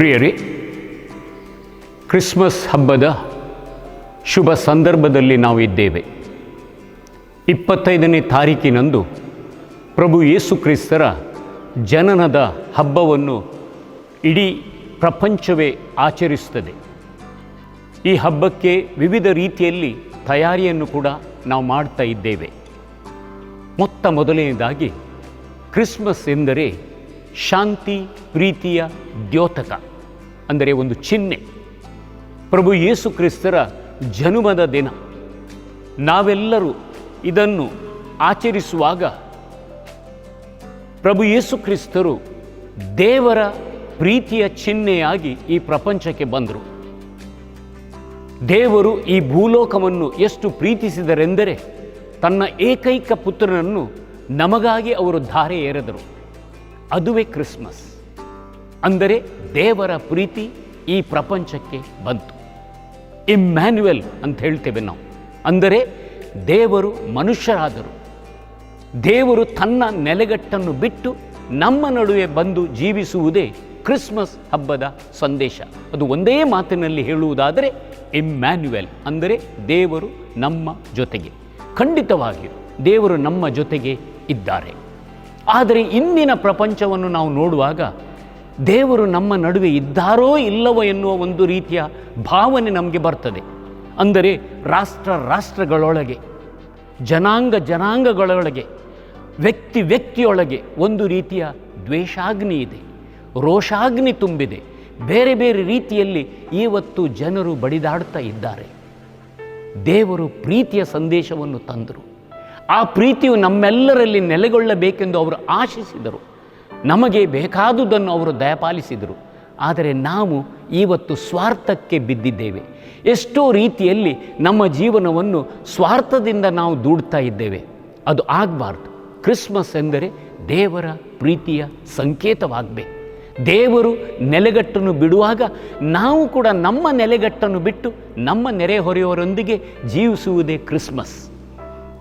ಪ್ರಿಯರೇ, ಕ್ರಿಸ್ಮಸ್ ಹಬ್ಬದ ಶುಭ ಸಂದರ್ಭದಲ್ಲಿ ನಾವು ಇದ್ದೇವೆ ಇಪ್ಪತ್ತೈದನೇ ತಾರೀಕಿನಂದು ಪ್ರಭು ಯೇಸು ಕ್ರಿಸ್ತರ ಜನನದ ಹಬ್ಬವನ್ನು ಇಡೀ ಪ್ರಪಂಚವೇ ಆಚರಿಸುತ್ತದೆ. ಈ ಹಬ್ಬಕ್ಕೆ ವಿವಿಧ ರೀತಿಯಲ್ಲಿ ತಯಾರಿಯನ್ನು ಕೂಡ ನಾವು ಮಾಡ್ತಾ ಇದ್ದೇವೆ. ಮೊತ್ತ ಮೊದಲನೆಯದಾಗಿ ಕ್ರಿಸ್ಮಸ್ ಎಂದರೆ ಶಾಂತಿ, ಪ್ರೀತಿಯ ದ್ಯೋತಕ. ಅಂದರೆ ಒಂದು ಚಿಹ್ನೆ. ಪ್ರಭು ಯೇಸು ಕ್ರಿಸ್ತರ ಜನುಮದ ದಿನ. ನಾವೆಲ್ಲರೂ ಇದನ್ನು ಆಚರಿಸುವಾಗ ಪ್ರಭು ಯೇಸು ಕ್ರಿಸ್ತರು ದೇವರ ಪ್ರೀತಿಯ ಚಿಹ್ನೆಯಾಗಿ ಈ ಪ್ರಪಂಚಕ್ಕೆ ಬಂದರು. ದೇವರು ಈ ಭೂಲೋಕವನ್ನು ಎಷ್ಟು ಪ್ರೀತಿಸಿದರೆಂದರೆ ತನ್ನ ಏಕೈಕ ಪುತ್ರನನ್ನು ನಮಗಾಗಿ ಅವರು ಧಾರೆ ಎರೆದರು ಅದುವೇ ಕ್ರಿಸ್ಮಸ್. ಅಂದರೆ ದೇವರ ಪ್ರೀತಿ ಈ ಪ್ರಪಂಚಕ್ಕೆ ಬಂತು. ಇಮ್ಯಾನ್ಯುವೆಲ್ ಅಂತ ಹೇಳ್ತೇವೆ ನಾವು. ಅಂದರೆ ದೇವರು ಮನುಷ್ಯರಾದರು. ದೇವರು ತನ್ನ ನೆಲೆಗಟ್ಟನ್ನು ಬಿಟ್ಟು ನಮ್ಮ ನಡುವೆ ಬಂದು ಜೀವಿಸುವುದೇ ಕ್ರಿಸ್ಮಸ್ ಹಬ್ಬದ ಸಂದೇಶ. ಅದು ಒಂದೇ ಮಾತಿನಲ್ಲಿ ಹೇಳುವುದಾದರೆ ಇಮ್ಯಾನ್ಯುವೆಲ್ ಅಂದರೆ ದೇವರು ನಮ್ಮ ಜೊತೆಗೆ. ಖಂಡಿತವಾಗಿಯೂ ದೇವರು ನಮ್ಮ ಜೊತೆಗೆ ಇದ್ದಾರೆ. ಆದರೆ ಇಂದಿನ ಪ್ರಪಂಚವನ್ನು ನಾವು ನೋಡುವಾಗ ದೇವರು ನಮ್ಮ ನಡುವೆ ಇದ್ದಾರೋ ಇಲ್ಲವೋ ಎನ್ನುವ ಒಂದು ರೀತಿಯ ಭಾವನೆ ನಮಗೆ ಬರ್ತದೆ. ಅಂದರೆ ರಾಷ್ಟ್ರ ರಾಷ್ಟ್ರಗಳೊಳಗೆ, ಜನಾಂಗ ಜನಾಂಗಗಳೊಳಗೆ, ವ್ಯಕ್ತಿ ವ್ಯಕ್ತಿಯೊಳಗೆ ಒಂದು ರೀತಿಯ ದ್ವೇಷಾಗ್ನಿ ಇದೆ, ರೋಷಾಗ್ನಿ ತುಂಬಿದೆ. ಬೇರೆ ಬೇರೆ ರೀತಿಯಲ್ಲಿ ಇವತ್ತು ಜನರು ಬಡಿದಾಡ್ತಾ ಇದ್ದಾರೆ. ದೇವರು ಪ್ರೀತಿಯ ಸಂದೇಶವನ್ನು ತಂದರು. ಆ ಪ್ರೀತಿಯು ನಮ್ಮೆಲ್ಲರಲ್ಲಿ ನೆಲೆಗೊಳ್ಳಬೇಕೆಂದು ಅವರು ಆಶಿಸಿದರು. ನಮಗೆ ಬೇಕಾದುದನ್ನು ಅವರು ದಯಪಾಲಿಸಿದರು. ಆದರೆ ನಾವು ಇವತ್ತು ಸ್ವಾರ್ಥಕ್ಕೆ ಬಿದ್ದಿದ್ದೇವೆ. ಎಷ್ಟೋ ರೀತಿಯಲ್ಲಿ ನಮ್ಮ ಜೀವನವನ್ನು ಸ್ವಾರ್ಥದಿಂದ ನಾವು ದೂಡ್ತಾ ಇದ್ದೇವೆ. ಅದು ಆಗಬಾರ್ದು. ಕ್ರಿಸ್ಮಸ್ ಎಂದರೆ ದೇವರ ಪ್ರೀತಿಯ ಸಂಕೇತವಾಗಬೇಕು. ದೇವರು ನೆಲೆಗಟ್ಟನ್ನು ಬಿಡುವಾಗ ನಾವು ಕೂಡ ನಮ್ಮ ನೆಲೆಗಟ್ಟನ್ನು ಬಿಟ್ಟು ನಮ್ಮ ನೆರೆಹೊರೆಯವರೊಂದಿಗೆ ಜೀವಿಸುವುದೇ ಕ್ರಿಸ್ಮಸ್.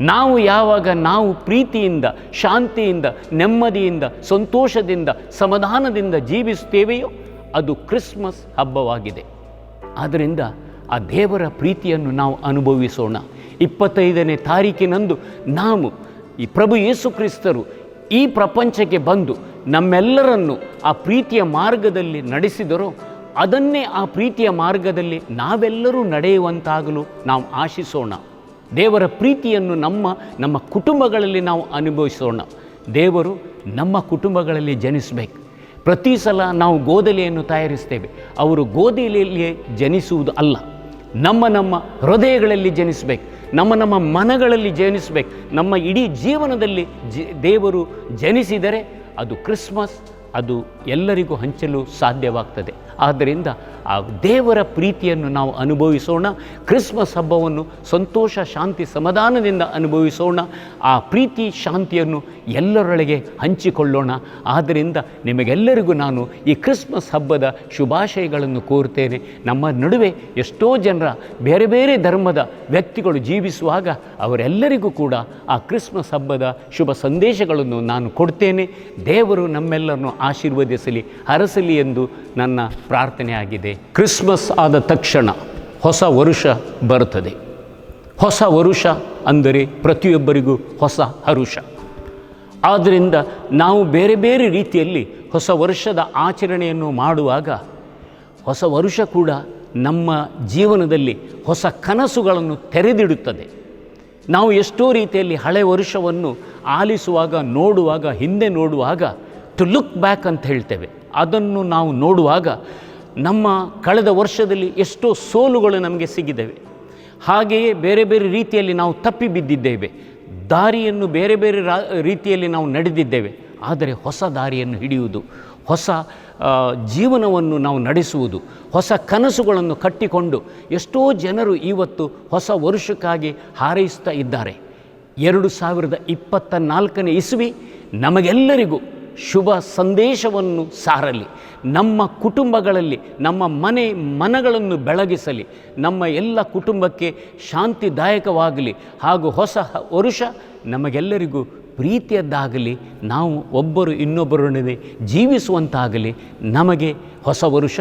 ನಾವು ಯಾವಾಗ ನಾವು ಪ್ರೀತಿಯಿಂದ, ಶಾಂತಿಯಿಂದ, ನೆಮ್ಮದಿಯಿಂದ, ಸಂತೋಷದಿಂದ, ಸಮಾಧಾನದಿಂದ ಜೀವಿಸುತ್ತೇವೆಯೋ ಅದು ಕ್ರಿಸ್ಮಸ್ ಹಬ್ಬವಾಗಿದೆ. ಆದ್ದರಿಂದ ಆ ದೇವರ ಪ್ರೀತಿಯನ್ನು ನಾವು ಅನುಭವಿಸೋಣ. ಇಪ್ಪತ್ತೈದನೇ ತಾರೀಕಿನಂದು ನಾವು ಈ ಪ್ರಭು ಯೇಸು ಕ್ರಿಸ್ತರು ಈ ಪ್ರಪಂಚಕ್ಕೆ ಬಂದು ನಮ್ಮೆಲ್ಲರನ್ನು ಆ ಪ್ರೀತಿಯ ಮಾರ್ಗದಲ್ಲಿ ನಡೆಸಿದರೋ, ಅದನ್ನೇ ಆ ಪ್ರೀತಿಯ ಮಾರ್ಗದಲ್ಲಿ ನಾವೆಲ್ಲರೂ ನಡೆಯುವಂತಾಗಲು ನಾವು ಆಶಿಸೋಣ. ದೇವರ ಪ್ರೀತಿಯನ್ನು ನಮ್ಮ ನಮ್ಮ ಕುಟುಂಬಗಳಲ್ಲಿ ನಾವು ಅನುಭವಿಸೋಣ. ದೇವರು ನಮ್ಮ ಕುಟುಂಬಗಳಲ್ಲಿ ಜನಿಸಬೇಕು. ಪ್ರತಿ ಸಲ ನಾವು ಗೋದಲಿಯನ್ನು ತಯಾರಿಸ್ತೇವೆ. ಅವರು ಗೋದಲಿಯಲ್ಲಿಯೇ ಜನಿಸುವುದು ಅಲ್ಲ. ನಮ್ಮ ನಮ್ಮ ಹೃದಯಗಳಲ್ಲಿ ಜನಿಸಬೇಕು. ನಮ್ಮ ನಮ್ಮ ಮನಗಳಲ್ಲಿ ಜನಿಸಬೇಕು. ನಮ್ಮ ಇಡೀ ಜೀವನದಲ್ಲಿ ದೇವರು ಜನಿಸಿದರೆ ಅದು ಕ್ರಿಸ್ಮಸ್, ಅದು ಎಲ್ಲರಿಗೂ ಹಂಚಲು ಸಾಧ್ಯವಾಗ್ತದೆ. ಆದ್ದರಿಂದ ಆ ದೇವರ ಪ್ರೀತಿಯನ್ನು ನಾವು ಅನುಭವಿಸೋಣ. ಕ್ರಿಸ್ಮಸ್ ಹಬ್ಬವನ್ನು ಸಂತೋಷ, ಶಾಂತಿ, ಸಮಾಧಾನದಿಂದ ಅನುಭವಿಸೋಣ. ಆ ಪ್ರೀತಿ, ಶಾಂತಿಯನ್ನು ಎಲ್ಲರೊಳಗೆ ಹಂಚಿಕೊಳ್ಳೋಣ. ಆದ್ದರಿಂದ ನಿಮಗೆಲ್ಲರಿಗೂ ನಾನು ಈ ಕ್ರಿಸ್ಮಸ್ ಹಬ್ಬದ ಶುಭಾಶಯಗಳನ್ನು ಕೋರುತ್ತೇನೆ ನಮ್ಮ ನಡುವೆ ಎಷ್ಟೋ ಜನರ ಬೇರೆ ಬೇರೆ ಧರ್ಮದ ವ್ಯಕ್ತಿಗಳು ಜೀವಿಸುವಾಗ ಅವರೆಲ್ಲರಿಗೂ ಕೂಡ ಆ ಕ್ರಿಸ್ಮಸ್ ಹಬ್ಬದ ಶುಭ ಸಂದೇಶಗಳನ್ನು ನಾನು ಕೊಡ್ತೇನೆ. ದೇವರು ನಮ್ಮೆಲ್ಲರನ್ನು ಆಶೀರ್ವದಿಸಲಿ, ಹರಸಲಿ ಎಂದು ನನ್ನ ಪ್ರಾರ್ಥನೆಯಾಗಿದೆ ಕ್ರಿಸ್ಮಸ್ ಆದ ತಕ್ಷಣ ಹೊಸ ವರುಷ ಬರುತ್ತದೆ ಹೊಸ ವರುಷ ಅಂದರೆ ಪ್ರತಿಯೊಬ್ಬರಿಗೂ ಹೊಸ ಹರುಷ. ಆದ್ದರಿಂದ ನಾವು ಬೇರೆ ಬೇರೆ ರೀತಿಯಲ್ಲಿ ಹೊಸ ವರ್ಷದ ಆಚರಣೆಯನ್ನು ಮಾಡುವಾಗ ಹೊಸ ವರುಷ ಕೂಡ ನಮ್ಮ ಜೀವನದಲ್ಲಿ ಹೊಸ ಕನಸುಗಳನ್ನು ತೆರೆದಿಡುತ್ತದೆ. ನಾವು ಎಷ್ಟೋ ರೀತಿಯಲ್ಲಿ ಹಳೆ ವರುಷವನ್ನು ಆಲಿಸುವಾಗ, ನೋಡುವಾಗ, ಹಿಂದೆ ನೋಡುವಾಗ ಟು ಲುಕ್ ಬ್ಯಾಕ್ ಅಂತ ಹೇಳ್ತೇವೆ. ಅದನ್ನು ನಾವು ನೋಡುವಾಗ ನಮ್ಮ ಕಳೆದ ವರ್ಷದಲ್ಲಿ ಎಷ್ಟೋ ಸೋಲುಗಳು ನಮಗೆ ಸಿಗಿದ್ದೇವೆ ಹಾಗೆಯೇ ಬೇರೆ ಬೇರೆ ರೀತಿಯಲ್ಲಿ ನಾವು ತಪ್ಪಿ ಬಿದ್ದಿದ್ದೇವೆ. ದಾರಿಯನ್ನು ಬೇರೆ ಬೇರೆ ರೀತಿಯಲ್ಲಿ ನಾವು ನಡೆದಿದ್ದೇವೆ. ಆದರೆ ಹೊಸ ದಾರಿಯನ್ನು ಹಿಡಿಯುವುದು, ಹೊಸ ಜೀವನವನ್ನು ನಾವು ನಡೆಸುವುದು, ಹೊಸ ಕನಸುಗಳನ್ನು ಕಟ್ಟಿಕೊಂಡು ಎಷ್ಟೋ ಜನರು ಇವತ್ತು ಹೊಸ ವರ್ಷಕ್ಕಾಗಿ ಹಾರೈಸ್ತಾ ಇದ್ದಾರೆ. ಎರಡು ಸಾವಿರದ ಇಪ್ಪತ್ತ ನಾಲ್ಕನೇ ಇಸ್ವಿ ನಮಗೆಲ್ಲರಿಗೂ ಶುಭ ಸಂದೇಶವನ್ನು ಸಾರಲಿ. ನಮ್ಮ ಕುಟುಂಬಗಳಲ್ಲಿ, ನಮ್ಮ ಮನೆ ಮನಗಳನ್ನು ಬೆಳಗಿಸಲಿ. ನಮ್ಮ ಎಲ್ಲ ಕುಟುಂಬಕ್ಕೆ ಶಾಂತಿದಾಯಕವಾಗಲಿ. ಹಾಗೂ ಹೊಸ ವರುಷ ನಮಗೆಲ್ಲರಿಗೂ ಪ್ರೀತಿಯದ್ದಾಗಲಿ, ನಾವು ಒಬ್ಬರು ಇನ್ನೊಬ್ಬರೊಡನೆ ಜೀವಿಸುವಂತಾಗಲಿ, ನಮಗೆ ಹೊಸ ವರುಷ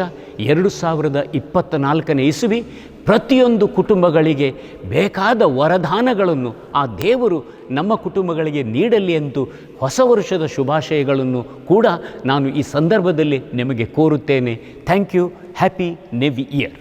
ಎರಡು ಸಾವಿರದ ಇಪ್ಪತ್ತ ನಾಲ್ಕನೇ ಇಸುವಿ ಪ್ರತಿಯೊಂದು ಕುಟುಂಬಗಳಿಗೆ ಬೇಕಾದ ವರದಾನಗಳನ್ನು ಆ ದೇವರು ನಮ್ಮ ಕುಟುಂಬಗಳಿಗೆ ನೀಡಲಿ ಎಂದು ಹೊಸ ವರ್ಷದ ಶುಭಾಶಯಗಳನ್ನು ಕೂಡ ನಾನು ಈ ಸಂದರ್ಭದಲ್ಲಿ ನಿಮಗೆ ಕೋರುತ್ತೇನೆ. Thank you happy new year